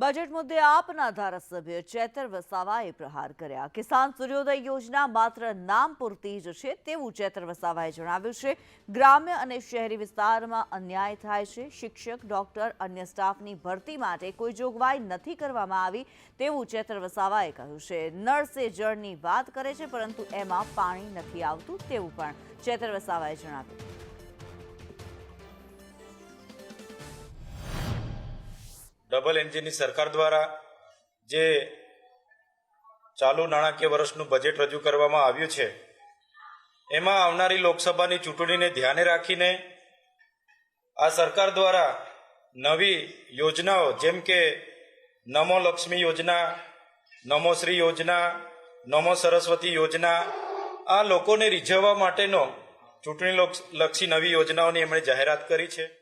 Budget મુદ્દે આપના ધારાસભ્ય ચેતર વસાવાએ પ્રહાર કર્યા. કિસાન સૂર્યોદય યોજના માત્ર નામ પૂરતી જ છે તેવું ચેતર વસાવાએ જણાવ્યું છે. ગ્રામ્ય અને શહેરી વિસ્તારમાં અન્યાય થાય છે. શિક્ષક, ડોક્ટર, અન્ય સ્ટાફની ભરતી માટે કોઈ જોગવાઈ નથી કરવામાં આવી તેવું ચેતર વસાવાએ કહ્યું છે. નર્સે જળની વાત કરે છે, પરંતુ એમાં પાણી નથી આવતું તેવું પણ ચેતર વસાવાએ જણાવ્યું. ડબલ એન્જિનની સરકાર દ્વારા જે ચાલુ નાણાકીય વર્ષનું બજેટ રજૂ કરવામાં આવ્યું છે, એમાં આવનારી લોકસભાની ચૂંટણીને ધ્યાને રાખીને આ સરકાર દ્વારા નવી યોજનાઓ, જેમ કે નમો લક્ષ્મી યોજના, નમો શ્રી યોજના, નમો સરસ્વતી યોજના, આ લોકોને રીઝવવા માટેનો ચૂંટણી લક્ષી નવી યોજનાઓની એમણે જાહેરાત કરી છે.